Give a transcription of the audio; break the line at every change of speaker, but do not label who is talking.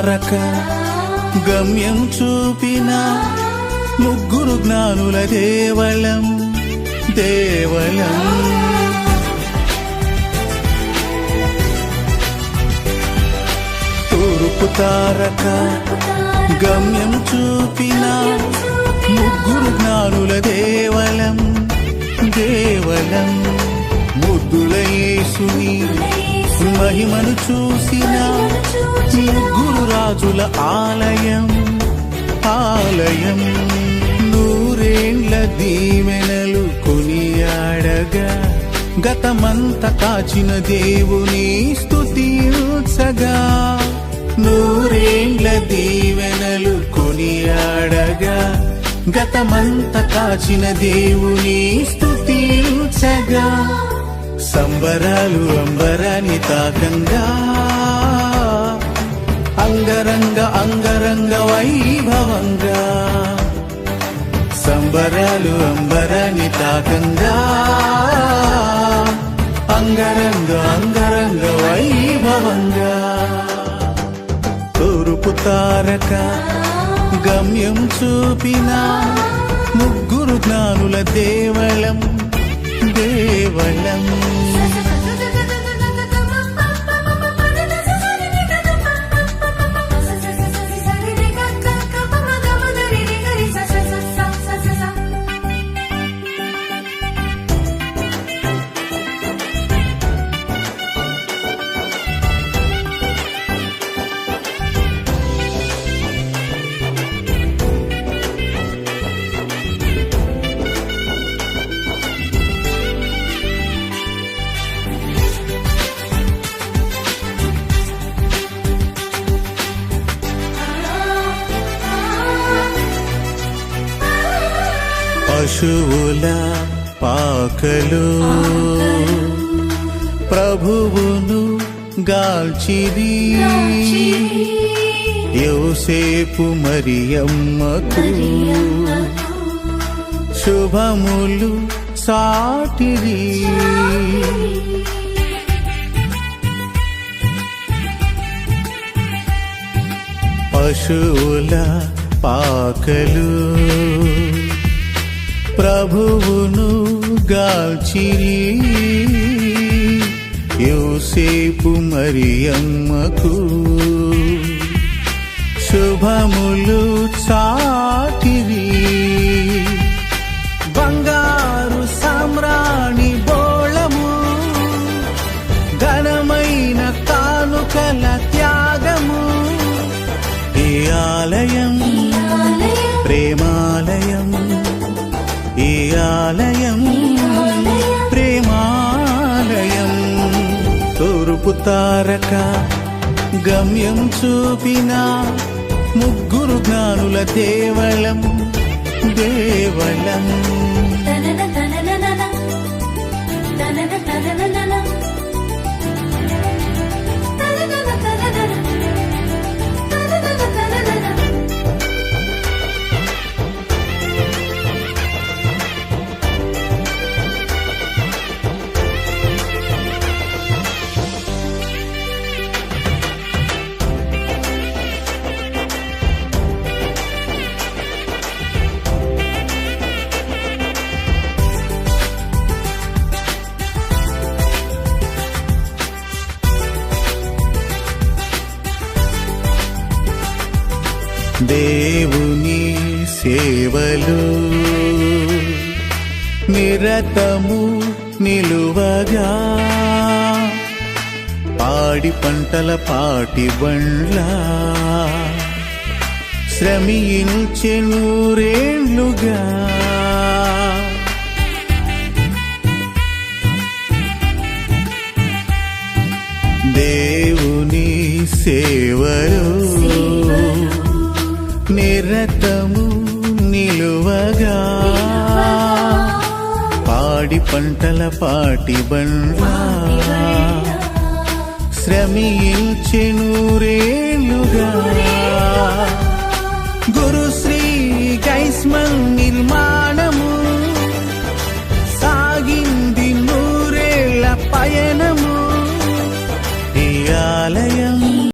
తారక గమ్యం చూపిన ముగ్గురు జ్ఞానుల దేవలం దేవలం తూర్పు తారక గమ్యం చూపిన ముగ్గురు జ్ఞానుల దేవలం దేవలం ముద్దుల యేసుని మహిమను చూసిన ముగ్గురు రాజుల ఆలయం ఆలయం నూరేండ్ల దీవెనలు కొనియాడగా గతమంత కాచిన దేవుని స్తుతించగా నూరేండ్ల దీవెనలు కొనియాడగా గతమంత కాచిన దేవుని స్తుతించగా సంబరాలు అంబరాన్ని తాకంగా అంగరంగ అంగరంగ వైభవంగా. సంబరాలు అంబరాన్ని తాకంగా. అంగరంగ అంగరంగ వైభవంగా. తూర్పు తారక గమ్యం చూపిన ముగ్గురు జ్ఞానుల దేవళం దేవళం. పశువుల పాకలు. ప్రభువును గాల్చిరి. యోసేపు మరియమ్మకు. శుభములు సాటిరి. పశువుల పాకలు. ప్రభువును గాల్చిరి యోసేపు మరియమ్మకు శుభములు చాటిరి. బంగారు సామ్రాణి బోళము ఘనమైన కానుకల త్యాగము. ఈ ఆలయం? ప్రేమాలయం. తూర్పు తారక గమ్యం చూపిన ముగ్గురు జ్ఞానుల దేవళం దేవళం దేవుని సేవలు నిరతము నిలువగా పాడి పంటల పాటి బండ్ల శ్రమించెనూరేండ్లుగా దేవుని సే నిరతము నిలువగా పాడి పంటల పాటి బండా శ్రమించెనూరేలుగా గురుశ్రీ శ్రీ